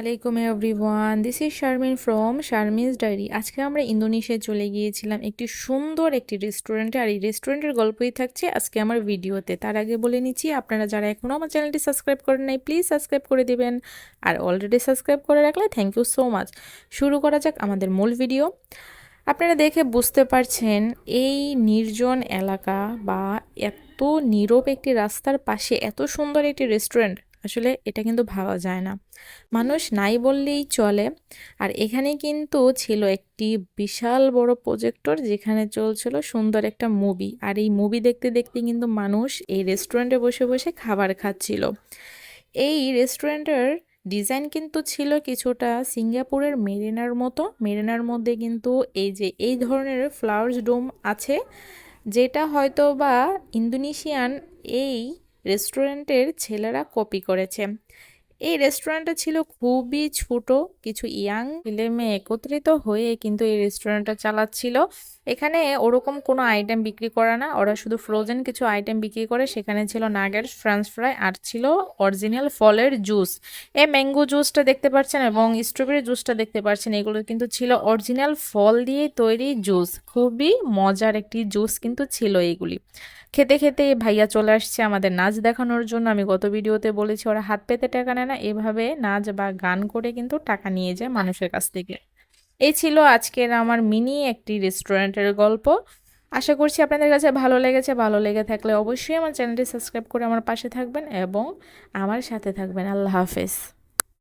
আলাইকুম everyone this is Sharmin from Sharmin's diary আজকে আমরা ইন্দোনেশিয়ায় চলে গিয়েছিলাম একটি সুন্দর একটি রেস্টুরেন্টে আর এই রেস্টুরেন্টের গল্পই থাকছে আজকে আমার ভিডিওতে। তার আগে বলে নিচ্ছি, আপনারা যারা এখনও আমার চ্যানেলটি সাবস্ক্রাইব করেন নাই প্লিজ সাবস্ক্রাইব করে দিবেন। আর অলরেডি সাবস্ক্রাইব করে রাখলে থ্যাংক ইউ সো মাচ শুরু করা যাক আমাদের মূল ভিডিও আপনারা দেখে বুঝতে পারছেন, এই নির্জন এলাকা বা এত নীরব একটি রাস্তার পাশে এত সুন্দর একটি রেস্টুরেন্ট আসলে এটা কিন্তু ভাবা যায় না। মানুষ নাই বললেই চলে। আর এখানে কিন্তু ছিল একটি বিশাল বড় প্রজেক্টর যেখানে চলছিল সুন্দর একটা মুভি আর এই মুভি দেখতে দেখতে কিন্তু মানুষ এই রেস্টুরেন্টে বসে বসে খাবার খাচ্ছিল। এই রেস্টুরেন্টের ডিজাইন কিন্তু ছিল কিছুটা সিঙ্গাপুরের মেরিনার মতো। মেরিনার মধ্যে কিন্তু এই যে, এই ধরনের ফ্লাওয়ার্স ডোম আছে। যেটা হয়তো বা ইন্দোনেশিয়ান এই রেস্টুরেন্টের ছেলেরা কপি করেছে। এই রেস্টুরেন্টটা ছিল খুবই ছোট, কিছু ইয়াং ছেলে মেয়ে একত্রিত হয়ে কিন্তু এই রেস্টুরেন্টটা চালাচ্ছিল। এখানে ওরকম কোনো আইটেম বিক্রি করে না, ওরা শুধু ফ্রোজেন কিছু আইটেম বিক্রি করে, সেখানে ছিল নাগের ফ্রেঞ্চ ফ্রাই আর ছিল অরিজিনাল ফলের জুস এই ম্যাঙ্গো জুসটা দেখতে পাচ্ছেন এবং স্ট্রবেরি জুসটা দেখতে পাচ্ছেন, এগুলো কিন্তু ছিল অরিজিনাল ফল দিয়ে তৈরি জুস খুবই মজার একটি জুস কিন্তু ছিল এইগুলি। খেতে খেতে ভাইয়া চলে আসছে আমাদের নাচ দেখানোর জন্য, আমি গত ভিডিওতে বলেছি, ওরা হাত পেতে টাকা না, এভাবে নাচ বা গান করে কিন্তু টাকা নিয়ে যায় মানুষের কাছ থেকে। এই ছিল আজকের আমার মিনি একটি রেস্টুরেন্টের গল্প। আশা করছি আপনাদের কাছে ভালো লেগেছে। ভালো লেগে থাকলে অবশ্যই আমার চ্যানেলটি সাবস্ক্রাইব করে আমার পাশে থাকবেন এবং আমার সাথে থাকবেন। আল্লাহ হাফেজ।